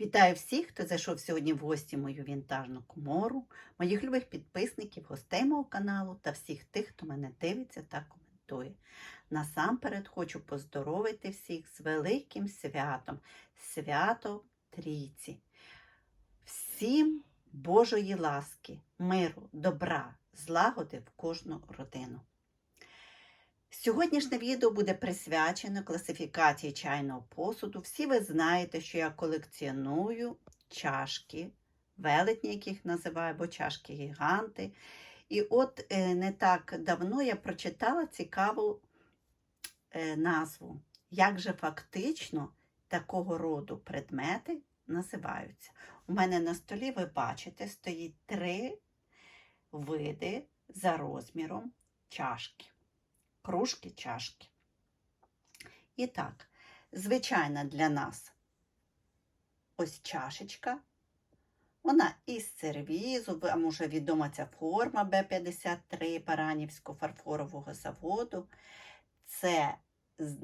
Вітаю всіх, хто зайшов сьогодні в гості мою вінтажну комору, моїх любих підписників, гостей мого каналу та всіх тих, хто мене дивиться та коментує. Насамперед хочу поздоровити всіх з великим святом, свято Трійці. Всім Божої ласки, миру, добра, злагоди в кожну родину. Сьогоднішнє відео буде присвячено класифікації чайного посуду. Всі ви знаєте, що я колекціоную чашки, велетні, яких називаю, або чашки гіганти. І от е, не так давно я прочитала цікаву е, назву, як же фактично такого роду предмети називаються. У мене на столі, ви бачите, стоїть три види за розміром чашки кружки, чашки. І так, звичайна для нас ось чашечка. Вона із сервізу, вам уже відома ця форма Б-53 Баранівського фарфорового заводу. Це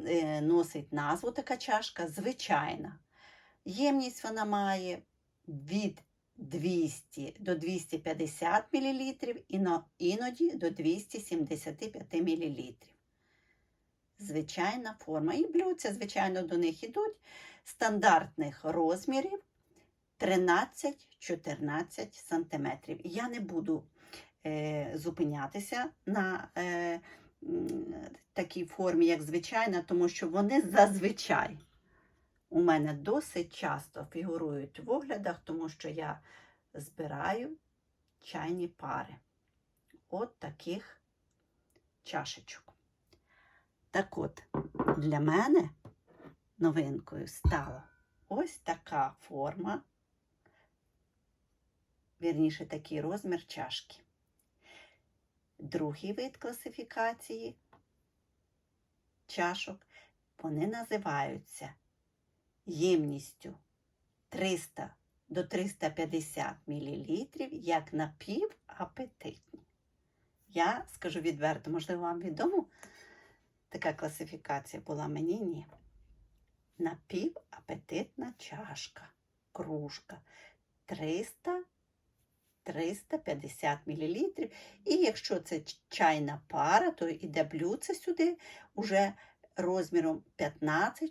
е, носить назву така чашка звичайна. Ємність вона має від 200 до 250 мл іноді до 275 мл. Звичайна форма. І блюдця, звичайно, до них йдуть стандартних розмірів 13-14 см. Я не буду е, зупинятися на е, такій формі, як звичайна, тому що вони зазвичай у мене досить часто фігурують в оглядах, тому що я збираю чайні пари. От таких чашечок. Так от, для мене новинкою стала ось така форма, вірніше, такий розмір чашки. Другий вид класифікації чашок, вони називаються ємністю 300 до 350 мл як напівапетитні. Я скажу відверто, можливо, вам відомо, така класифікація була мені ні. Напівапетитна чашка, кружка 300 350 мл. І якщо це чайна пара, то йде блюдце сюди уже розміром 15-16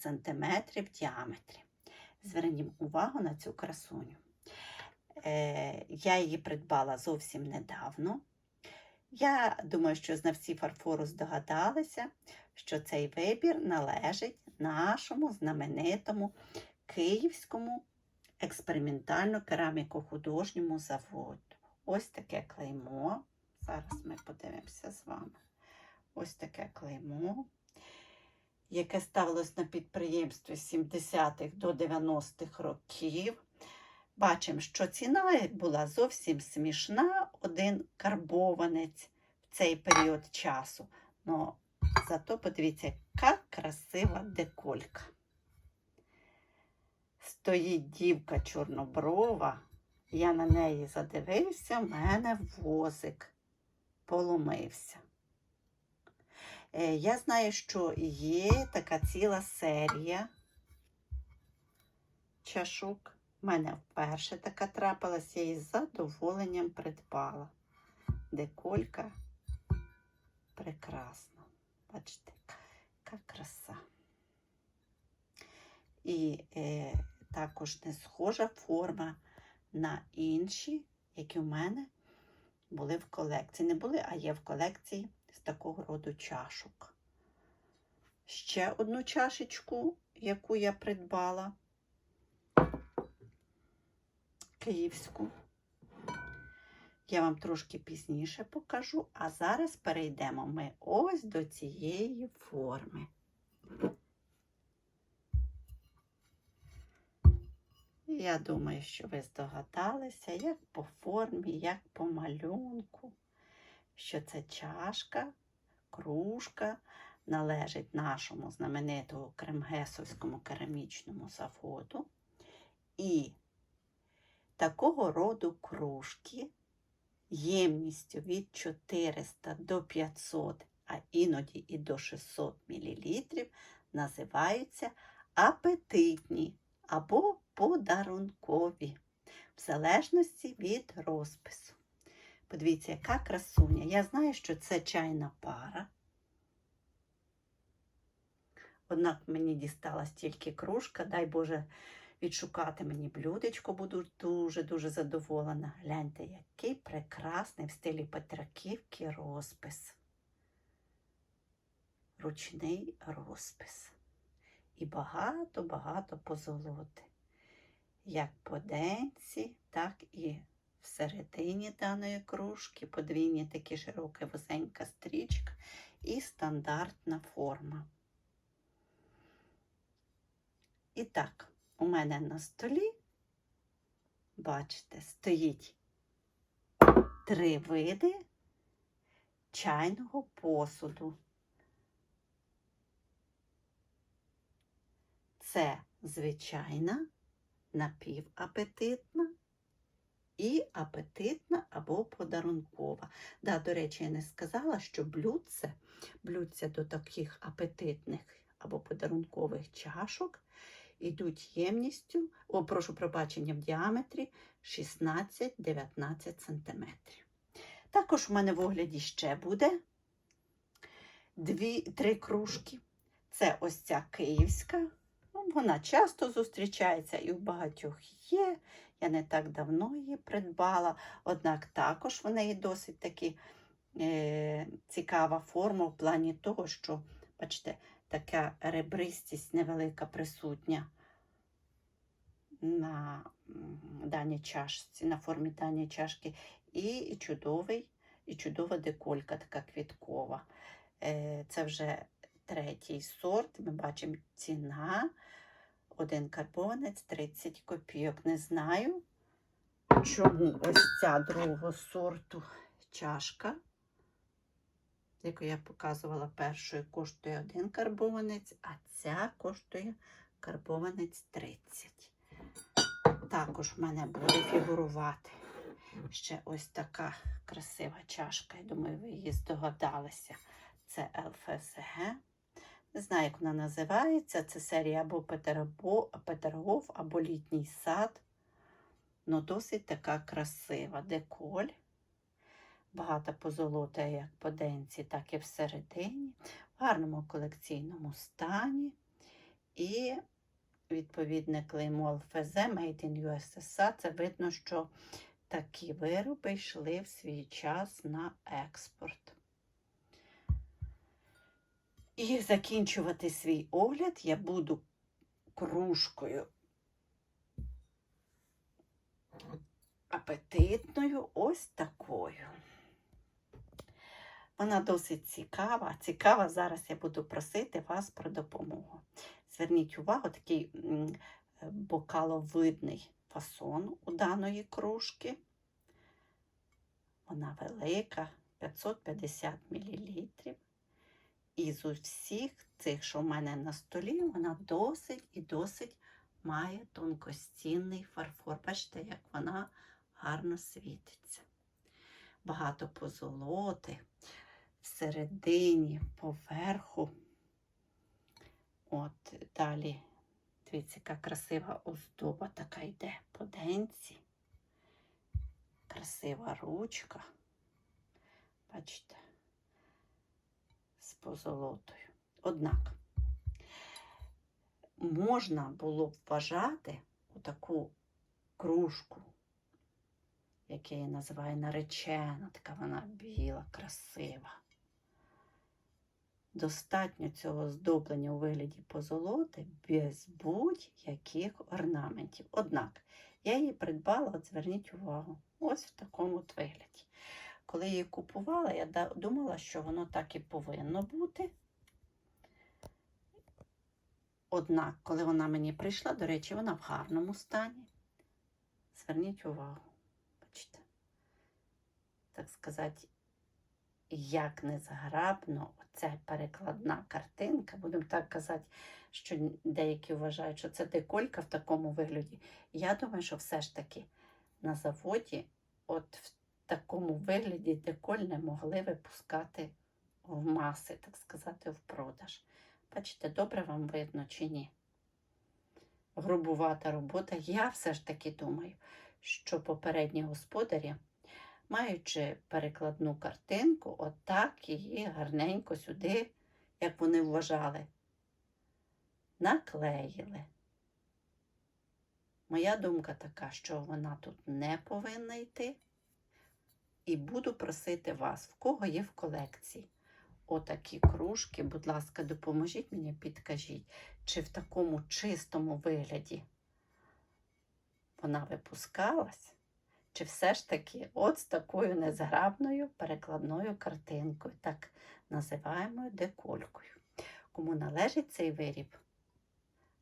см в діаметрі. Зверніть увагу на цю красуню. Е, я її придбала зовсім недавно. Я думаю, що знавці фарфору здогадалися, що цей вибір належить нашому знаменитому Київському експериментально-кераміко-художньому заводу.Ось таке клеймо. Зараз ми подивимося з вами. Ось таке клеймо, яке ставилось на підприємстві з 70-х до 90-х років. Бачимо, що ціна була зовсім смішна, один карбованець в цей період часу. Ну, зато подивіться, яка красива деколька. Стоїть дівка чорноброва, я на неї задивився, в мене возик поломився. Е, Я знаю, що є така ціла серія чашок. У мене вперше така трапилась, я її з задоволенням придбала. Деколька прекрасна. Бачите, яка краса. І е, також не схожа форма на інші, які в мене були в колекції. Не були, а є в колекції з такого роду чашок. Ще одну чашечку, яку я придбала київську. Я вам трошки пізніше покажу, а зараз перейдемо ми ось до цієї форми. Я думаю, що ви здогадалися, як по формі, як по малюнку, що це чашка, кружка належить нашому знаменитому Кремгесовському керамічному заводу. І такого роду кружки ємністю від 400 до 500, а іноді і до 600 мл називаються апетитні або подарункові, в залежності від розпису. Подивіться, яка красуня. Я знаю, що це чайна пара. Однак мені дісталась тільки кружка, дай Боже відшукати мені блюдечко, буду дуже-дуже задоволена. Гляньте, який прекрасний в стилі Петраківки розпис. Ручний розпис. І багато-багато позолоти. Як по денці, так і всередині даної кружки, подвійні такі широка вузенька стрічка і стандартна форма. І так, у мене на столі, бачите, стоїть три види чайного посуду. Це звичайна, напівапетитна і апетитна або подарункова. Да, до речі, я не сказала, що блюдце, блюдце до таких апетитних або подарункових чашок ідуть ємністю, о, прошу пробачення, в діаметрі 16-19 см. Також в мене в огляді ще буде дві, три кружки. Це ось ця київська. Ну, Вона часто зустрічається і у багатьох є. Я не так давно її придбала, однак також в неї досить таки е, цікава форма в плані того, що, бачите, така ребристість невелика присутня на даній чашці, на формі даної чашки, і чудовий, і чудова деколька, така квіткова. Е, Це вже третій сорт. Ми бачимо ціна. Один карбонець 30 копійок. Не знаю, чому ось ця другого сорту чашка, яку я показувала першою, коштує один карбованець, а ця коштує карбованець 30. Також в мене буде фігурувати ще ось така красива чашка. Я думаю, ви її здогадалися. Це ЛФСГ. Не знаю, як вона називається. Це серія або Петергоф, або літній сад. Ну, досить така красива деколь. Багато позолота як по денці, так і всередині, в гарному колекційному стані. І відповідне клеймо ЛФЗ Made in USSR. Це видно, що такі вироби йшли в свій час на експорт. І закінчувати свій огляд я буду кружкою апетитною, ось такою. Вона досить цікава. Цікава, зараз я буду просити вас про допомогу. Зверніть увагу, такий бокаловидний фасон у даної кружки. Вона велика, 550 мл. І з усіх цих, що в мене на столі, вона досить і досить має тонкостінний фарфор. Бачите, як вона гарно світиться. Багато позолоти всередині, поверху. От далі, дивіться, яка красива оздоба така йде по денці. Красива ручка. Бачите, з позолотою. Однак можна було б вважати таку кружку, як я її називаю наречена, така вона біла, красива. Достатньо цього здоблення у вигляді позолоти без будь-яких орнаментів. Однак я її придбала, от зверніть увагу, ось в такому от вигляді. Коли її купувала, я думала, що воно так і повинно бути. Однак, коли вона мені прийшла, до речі, вона в гарному стані. Зверніть увагу, бачите, так сказати, як незграбно оця перекладна картинка, будемо так казати, що деякі вважають, що це деколька в такому вигляді. Я думаю, що все ж таки на заводі, от в такому вигляді деколь не могли випускати в маси, так сказати, в продаж. Бачите, добре вам видно чи ні? грубувата робота. Я все ж таки думаю, що попередні господарі, маючи перекладну картинку, отак її гарненько сюди, як вони вважали, наклеїли. Моя думка така, що вона тут не повинна йти. І буду просити вас, в кого є в колекції отакі кружки, будь ласка, допоможіть мені, підкажіть, чи в такому чистому вигляді вона випускалась, чи все ж таки от з такою незграбною перекладною картинкою, так називаємо деколькою. Кому належить цей виріб?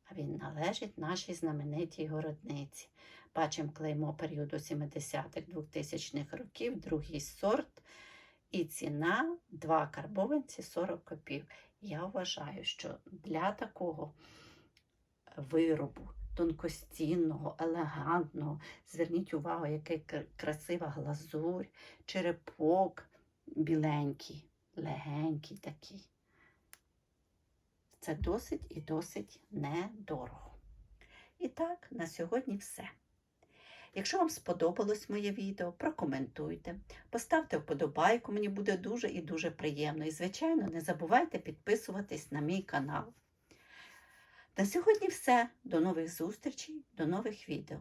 А він належить нашій знаменитій городниці. Бачимо клеймо періоду 70-х 2000-х років, другий сорт. І ціна 2 карбованці 40 копійок. Я вважаю, що для такого виробу тонкостінного, елегантного, зверніть увагу, яка красива глазурь, черепок біленький, легенький такий. Це досить і досить недорого. І так, на сьогодні все. Якщо вам сподобалось моє відео, прокоментуйте, поставте вподобайку, мені буде дуже і дуже приємно. І, звичайно, не забувайте підписуватись на мій канал. На сьогодні все. До нових зустрічей, до нових відео.